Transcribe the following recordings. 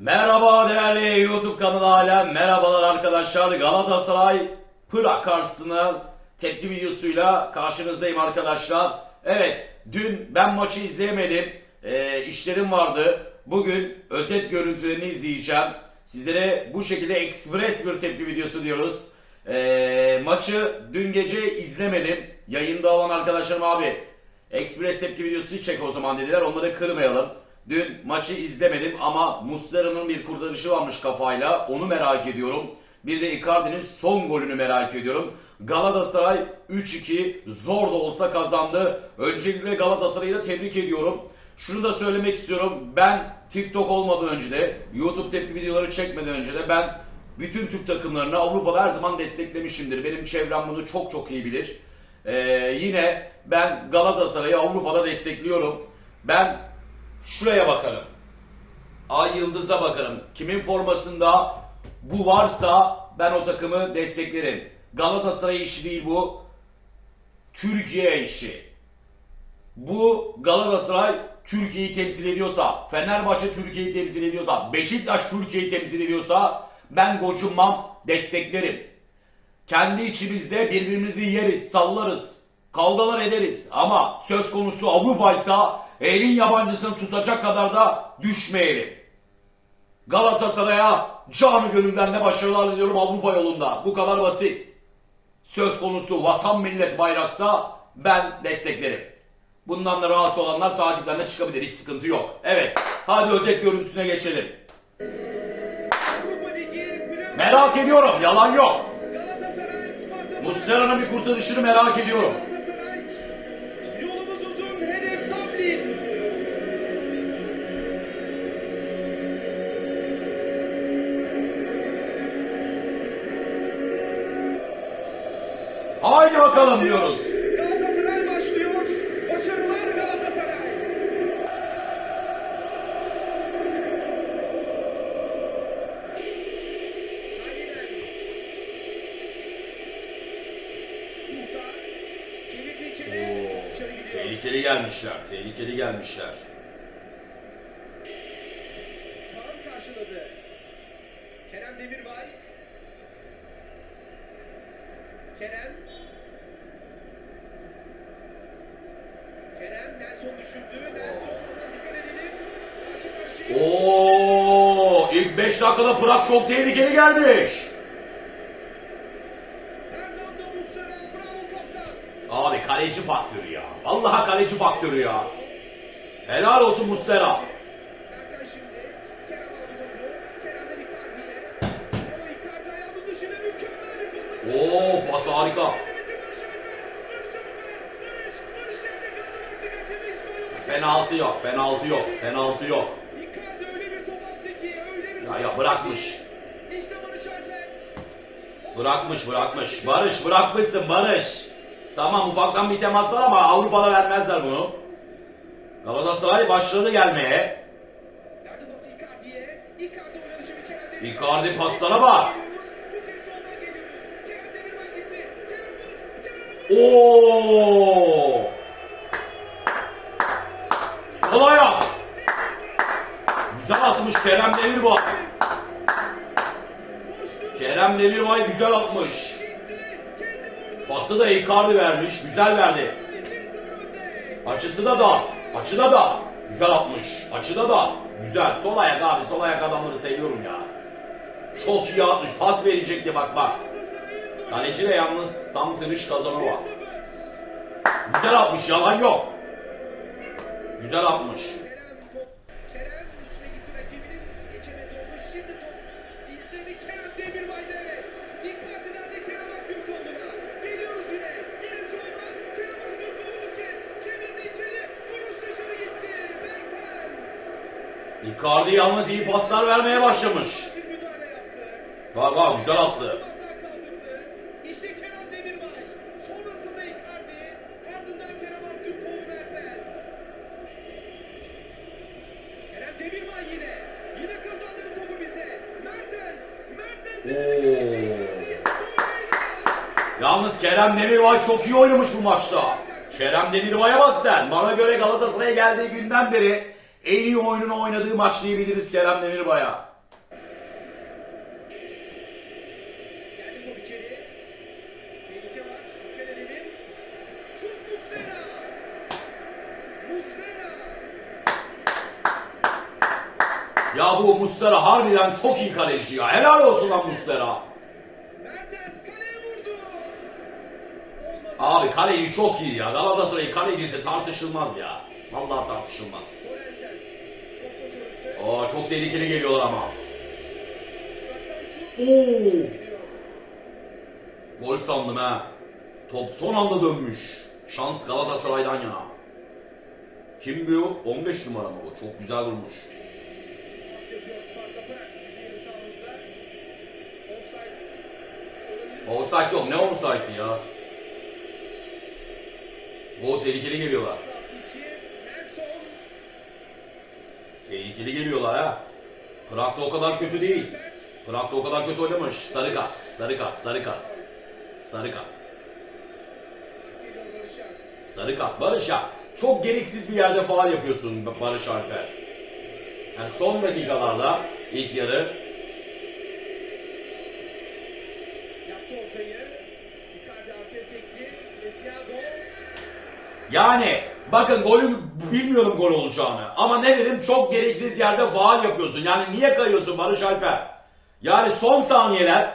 Merhaba değerli YouTube kanalı alem. Merhabalar arkadaşlar. Galatasaray Prag karşısına tepki videosuyla karşınızdayım arkadaşlar. Evet dün ben maçı izleyemedim. Ee, işlerim vardı. Bugün özet görüntülerini izleyeceğim. Sizlere bu şekilde ekspres bir tepki videosu diyoruz. Ee, maçı dün gece izlemedim. Yayında olan arkadaşlarım abi Express tepki videosu çek o zaman dediler. Onları kırmayalım. Dün maçı izlemedim ama Muslera'nın bir kurtarışı varmış kafayla. Onu merak ediyorum. Bir de Icardi'nin son golünü merak ediyorum. Galatasaray 3-2 zor da olsa kazandı. Öncelikle Galatasaray'ı da tebrik ediyorum. Şunu da söylemek istiyorum. Ben TikTok olmadan önce de YouTube tepki videoları çekmeden önce de ben bütün Türk takımlarını Avrupa'da her zaman desteklemişimdir. Benim çevrem bunu çok çok iyi bilir. Ee, yine ben Galatasaray'ı Avrupa'da destekliyorum. Ben şuraya bakarım. Ay Yıldız'a bakarım. Kimin formasında bu varsa ben o takımı desteklerim. Galatasaray işi değil bu. Türkiye işi. Bu Galatasaray Türkiye'yi temsil ediyorsa, Fenerbahçe Türkiye'yi temsil ediyorsa, Beşiktaş Türkiye'yi temsil ediyorsa ben gocunmam, desteklerim. Kendi içimizde birbirimizi yeriz, sallarız, kavgalar ederiz. Ama söz konusu Avrupa'ysa elin yabancısını tutacak kadar da düşmeyelim. Galatasaray'a canı gönülden de başarılar diliyorum Avrupa yolunda. Bu kadar basit. Söz konusu vatan millet bayraksa ben desteklerim. Bundan da rahatsız olanlar takipten de çıkabilir. Hiç sıkıntı yok. Evet. Hadi özet görüntüsüne geçelim. Merak ediyorum. Yalan yok. Muslera'nın bir kurtarışını merak ediyorum. Dublin Haydi bakalım diyoruz. Gelmişler. Tehlikeli gelmişler. Kaan karşıladı. Kerem Demirbay. Kerem. Kerem Nelson düşürdü. Nelson dikkat edelim. Karşı karşıya. Oo, ilk 5 dakikada Prag çok tehlikeli gelmiş. Fernando Muslera bravo kaptan. Abi kaleci faktörü ya. Vallahi kaleci faktörü ya. Helal olsun pas. Oo, pas harika. Penaltı yok, penaltı yok, penaltı yok. Ya ya bırakmış. Bırakmış, bırakmış. Barış, bırakmışsın Barış. Tamam ufaktan bir temas var ama Avrupa'da vermezler bunu. Galatasaray başladı gelmeye. Icardi paslara bak. Oo! Sol ayak. Güzel atmış Kerem Demirbay. Kerem Demirbay güzel atmış. Pası da Icardi vermiş. Güzel verdi. 1-0 önde. Açısı da dar. Açı da dar. Güzel atmış. Açı da dar. Güzel. Sol ayak abi. Sol ayak adamları seviyorum ya. Çok iyi atmış. Pas verecekti bak bak. Kaleci de yalnız tam tırış kazanı var. 1-0. Güzel atmış. Yalan yok. Güzel atmış. Icardi yalnız iyi paslar vermeye başlamış. Bak bak güzel attı. Hata kaldırdı. İşte Kerem Demirbay. Sonrasında Icardi. Ardından Kerem Aktürkoğlu Mertens. Kerem Demirbay yine. Yine kazandırdı topu bize. Mertens. Mertens dedi Oo. kaleci Icardi. Doğruyla. Yalnız Kerem Demirbay çok iyi oynamış bu maçta. Kerem Demirbay'a bak sen. Bana göre Galatasaray'a geldiği günden beri en iyi oyununu oynadığı maç diyebiliriz Kerem Demirbay'a. Ya bu Mustera harbiden çok iyi kaleci ya. Helal olsun lan Mustera. Abi kaleci çok iyi ya. Galatasaray'ın kalecisi tartışılmaz ya. Vallahi tartışılmaz. Sorensen. Çok boş orası. Aa çok tehlikeli geliyorlar ama. Oo! Gol sandım ha. Top son anda dönmüş. Şans Galatasaray'dan yana. Kim bu? 15 numara mı bu? Çok güzel vurmuş. Offside. yok. Ne offside ya? O tehlikeli geliyorlar. Tehlikeli geliyorlar ha. Prag da o kadar kötü değil. Prag da o kadar kötü oynamış. Sarı kart. Sarı kart. Sarı kart. Sarı kart. Sarı kart. Barış. Çok gereksiz bir yerde faal yapıyorsun Barış Alper. Yani son dakikalarda ilk yarı. Yani bakın golü bilmiyorum gol olacağını. Ama ne dedim çok gereksiz yerde faal yapıyorsun. Yani niye kayıyorsun Barış Alper? Yani son saniyeler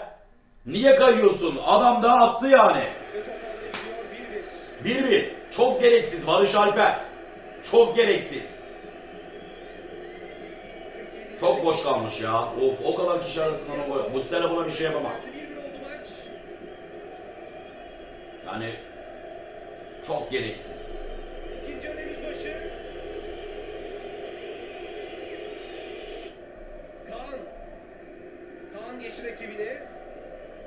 niye kayıyorsun? Adam da attı yani. Ve top alana gidiyor 1-1. 1-1. Çok gereksiz Barış Alper. Çok gereksiz. 47 Çok boş kalmış ya. Of o kadar kişi arasından o gol. Mustera buna bir şey yapamaz. 1-1 oldu maç. Yani çok gereksiz. İkinci yarı henüz başı. Kaan. Kaan geçti rakibini.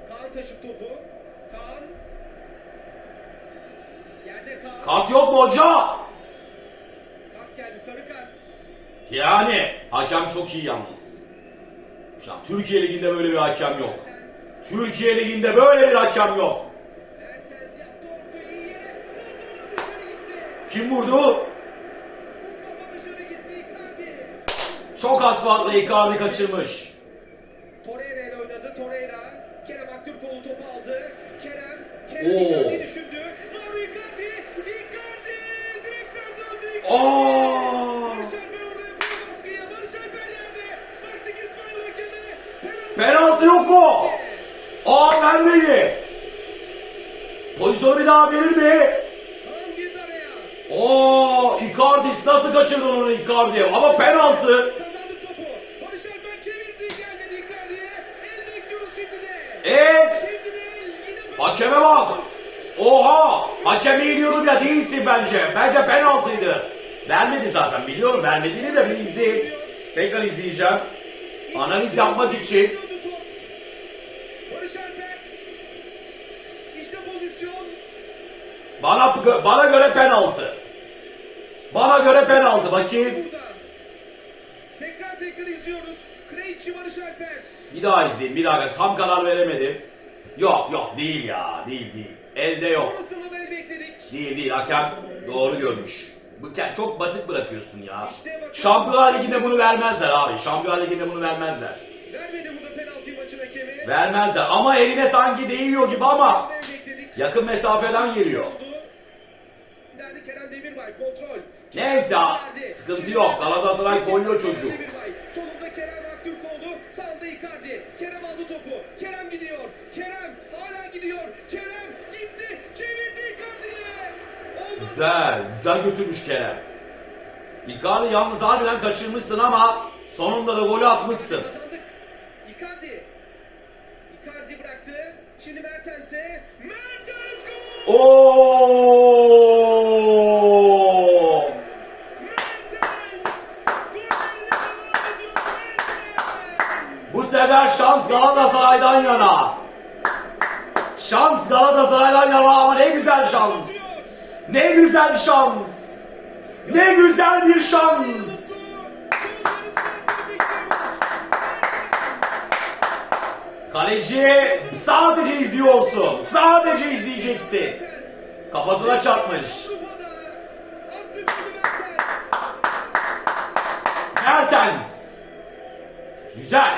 Kaan taşıp topu. Kaan. Yerde Kaan. Kart yok mu hoca? Kart geldi sarı kart. Yani hakem çok iyi yalnız. Şu an Türkiye Ligi'nde böyle bir hakem yok. Türkiye Ligi'nde böyle bir hakem yok. Kim vurdu? Icardi. Çok az farklı Icardi kaçırmış. Torreira ile oynadı. Torreira. Kerem Aktürkoğlu topu aldı. Kerem. Kerem Oo. Icardi'yi düşündü. Mauro Icardi. Icardi. Direkten döndü. Icardi. Barış Alper orada yapıyor baskıyı. Barış Alper yerde. Baktık İsmail hakeme. Penaltı. Penaltı yok mu? Aa vermedi. Pozisyonu bir daha verir mi? Oo Icardi nasıl kaçırdın onu Icardi? Ama penaltı. E hakeme bak. Oha hakem iyi diyordum ya değilsin bence. Bence penaltıydı. Vermedi zaten biliyorum vermediğini de bir izleyin. Tekrar izleyeceğim. Analiz yapmak için. İşte pozisyon. Bana bana göre penaltı. Bana göre penaltı bakayım. Tekrar tekrar izliyoruz. Krejci Barış Alper. Bir daha izleyin bir daha tam karar veremedim. Yok yok değil ya değil değil. Elde yok. Da bekledik. Değil değil hakem doğru görmüş. Bu çok basit bırakıyorsun ya. Şampiyonlar Ligi'nde bunu vermezler abi. Şampiyonlar Ligi'nde bunu vermezler. Vermedi burada penaltıyı maçın hakemi. Vermezler ama eline sanki değiyor gibi ama bekledik. yakın mesafeden geliyor. Oldu. Derdi Kerem Demirbay kontrol. Neyse, sıkıntı yok. Galatasaray koyuyor çocuğu. Solunda Kerem Aktürkoğlu. Sağında Icardi. Kerem aldı topu. Kerem gidiyor. Kerem hala gidiyor. Kerem gitti. Çevirdi Icardi'ye. Güzel, güzel götürmüş Kerem. Icardi yalnız harbiden kaçırmışsın ama sonunda da golü atmışsın. Icardi. Icardi bıraktı. Şimdi Mertens'e. Mertens gol! Oo! Mertens! Gollerine devam ediyor Mertens! Bu sefer şans Galatasaray'dan yana. Şans Galatasaray'dan yana ama ne güzel şans. Atıyor. Ne güzel şans. Ne güzel bir şans. Kaleci sadece izliyorsun. Sadece izleyeceksin. Kafasına çarpmış. Mertens. Güzel.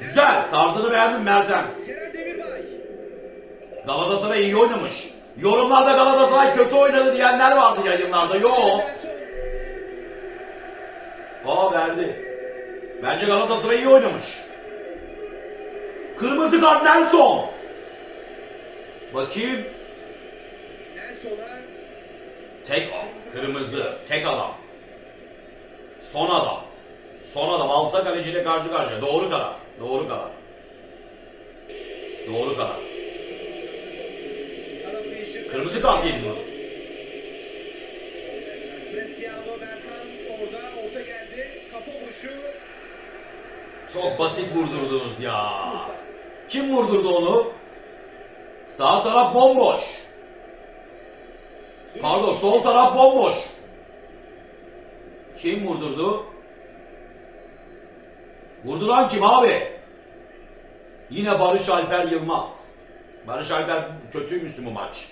Güzel. Tarzını beğendim Mertens. Galatasaray iyi oynamış. Yorumlarda Galatasaray kötü oynadı diyenler vardı yayınlarda. Yo. Nelson. Aa verdi. Bence Galatasaray iyi oynamış. Kırmızı kart Nelson. Bakayım. Tek kırmızı. Tek adam. Son adam. Son adam. Alsa kaleciyle karşı karşıya. Doğru karar. Doğru karar. Doğru karar. Kırmızı kart yedi bu. Preciado Berkan orada orta geldi. Kafa vuruşu. Çok basit vurdurdunuz ya. Kim vurdurdu onu? Sağ taraf bomboş. Pardon sol taraf bomboş. Kim vurdurdu? Vurduran kim abi? Yine Barış Alper Yılmaz. Barış Alper kötüymüş bu maç.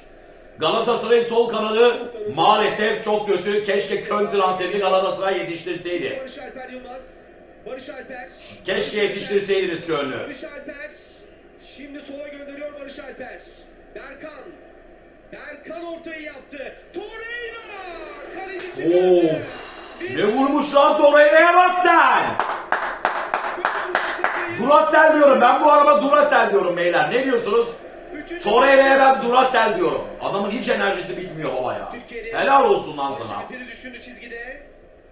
Galatasaray sol kanadı maalesef çok kötü. Keşke Köln transferini Galatasaray yetiştirseydi. Barış Alper Yılmaz. Barış Alper. Keşke yetiştirseydiniz Köln'ü. Barış Alper. Şimdi sola gönderiyor Barış Alper. Berkan. Berkan ortayı yaptı. Torreira. Kaleci çıkardı. Ne vurmuş lan Torreira'ya bak sen. Duracell diyorum. Ben bu araba Duracell diyorum beyler. Ne diyorsunuz? Torreira'ya ben Duracell diyorum. Adamın hiç enerjisi bitmiyor baba ya. Helal olsun lan Barış sana. Alper'i düşündü çizgide.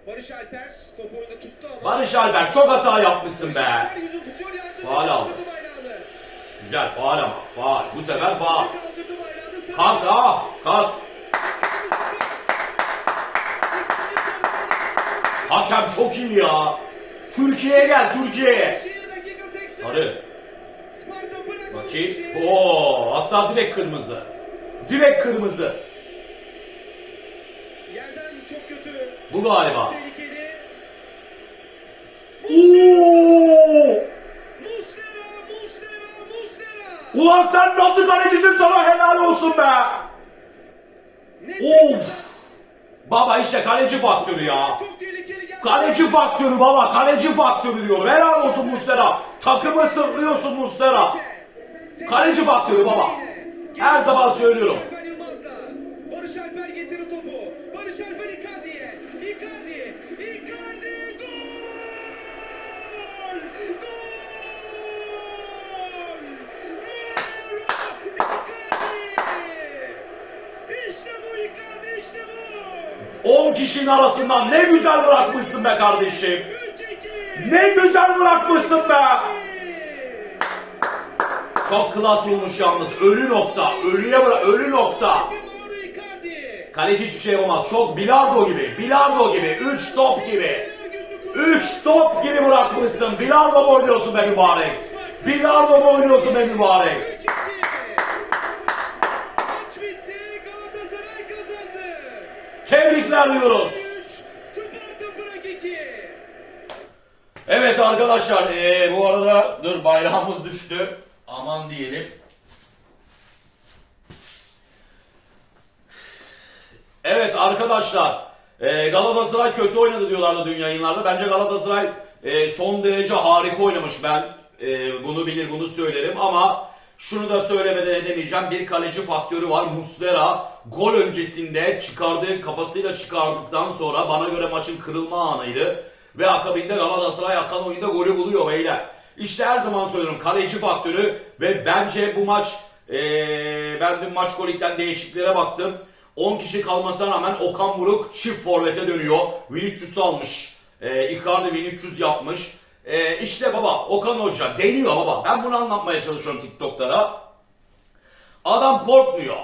Barış Alper topu oyunda tuttu ama. Barış Alper çok hata yapmışsın Barış be. Alper yüzünü tutuyor yandırdı. Faul aldı. Kaldırdı bayrağını. Güzel faal ama. Faal. Bu sefer faal. Kaldırdı bayrağını. Sarı Kart ah kart. Hakem çok iyi ya. Türkiye'ye gel Türkiye'ye. dakika 80. Sarı. Bakayım. Oo, hatta direkt kırmızı. Direkt kırmızı. Yerden çok kötü. Bu galiba. Oo! Ulan sen nasıl kalecisin sana helal olsun be. Of. Baba işte kaleci faktörü ya. Kaleci faktörü baba. Kaleci faktörü diyorum. Helal olsun Mustera. Takımı sırtlıyorsun Mustera. Kaleci faktörü baba. Her zaman söylüyorum. Barış Alper getirir topu. Barış Alper Icardi'ye. Icardi. Icardi. Gol! Gol! İşte bu Icardi işte bu. 10 kişinin arasından ne güzel bırakmışsın be kardeşim. 3-2. Ne güzel bırakmışsın be. Çok klas olmuş yalnız. Ölü nokta. Ölüye bırak. Ölü nokta. Kaleci hiçbir şey yapamaz. Çok bilardo gibi. Bilardo gibi. 3 top gibi. 3 top gibi bırakmışsın. Bilardo mu oynuyorsun be mübarek? Bilardo mu oynuyorsun be mübarek? 3-2. Maç bitti. Galatasaray kazandı. Tebrikler diyoruz. 3. Sparta Prag 2. Evet arkadaşlar eee, bu arada dur bayrağımız düştü. Aman diyelim. Evet arkadaşlar eee, Galatasaray kötü oynadı diyorlardı dün yayınlarda. Bence Galatasaray eee, son derece harika oynamış ben. eee, bunu bilir bunu söylerim ama şunu da söylemeden edemeyeceğim. Bir kaleci faktörü var. Muslera gol öncesinde çıkardığı kafasıyla çıkardıktan sonra bana göre maçın kırılma anıydı. Ve akabinde Galatasaray akan oyunda golü buluyor beyler. İşte her zaman söylüyorum kaleci faktörü ve bence bu maç eee, ben dün maç golikten değişikliklere baktım. 10 kişi kalmasına rağmen Okan Buruk çift forvete dönüyor. Vinicius'u almış. Eee Icardi Vinicius yapmış. Eee işte baba Okan Hoca deniyor baba. Ben bunu anlatmaya çalışıyorum TikTok'lara. Adam korkmuyor.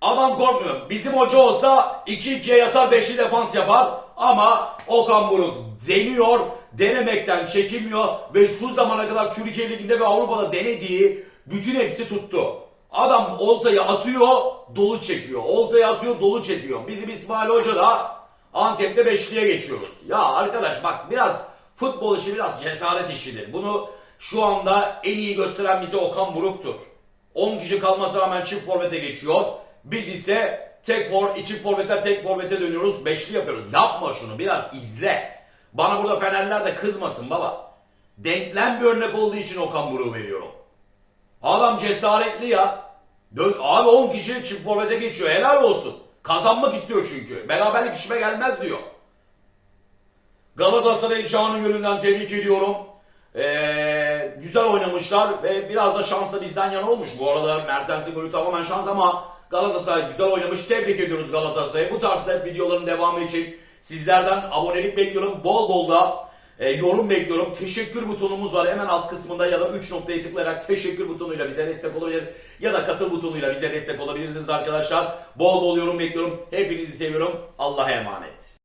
Adam korkmuyor. Bizim hoca olsa 2-2'ye yatar 5'li defans yapar. Ama Okan Buruk deniyor. Denemekten çekinmiyor. Ve şu zamana kadar Türkiye Ligi'nde ve Avrupa'da denediği bütün hepsi tuttu. Adam oltayı atıyor, dolu çekiyor. Oltayı atıyor, dolu çekiyor. Bizim İsmail Hoca da Antep'te beşliğe geçiyoruz. Ya arkadaş bak biraz futbol işi biraz cesaret işidir. Bunu şu anda en iyi gösteren bize Okan Buruk'tur. 10 kişi kalmasına rağmen çift forvete geçiyor. Biz ise tek for, iki forvete tek forvete dönüyoruz. Beşli yapıyoruz. Yapma şunu biraz izle. Bana burada Fenerliler de kızmasın baba. Denklem bir örnek olduğu için Okan Buruk'u veriyorum. Adam cesaretli ya. Dön, abi 10 kişi çift forvete geçiyor. Helal olsun. Kazanmak istiyor çünkü. Beraberlik işime gelmez diyor. Galatasaray'ı canı gönülden tebrik ediyorum. Ee, güzel oynamışlar ve biraz da şans da bizden yana olmuş. Bu arada Mertens'in golü tamamen şans ama Galatasaray güzel oynamış. Tebrik ediyoruz Galatasaray'ı. Bu tarzda videoların devamı için sizlerden abonelik bekliyorum. Bol bol da e, yorum bekliyorum. Teşekkür butonumuz var hemen alt kısmında ya da 3 noktayı tıklayarak teşekkür butonuyla bize destek olabilir ya da katıl butonuyla bize destek olabilirsiniz arkadaşlar. Bol bol yorum bekliyorum. Hepinizi seviyorum. Allah'a emanet.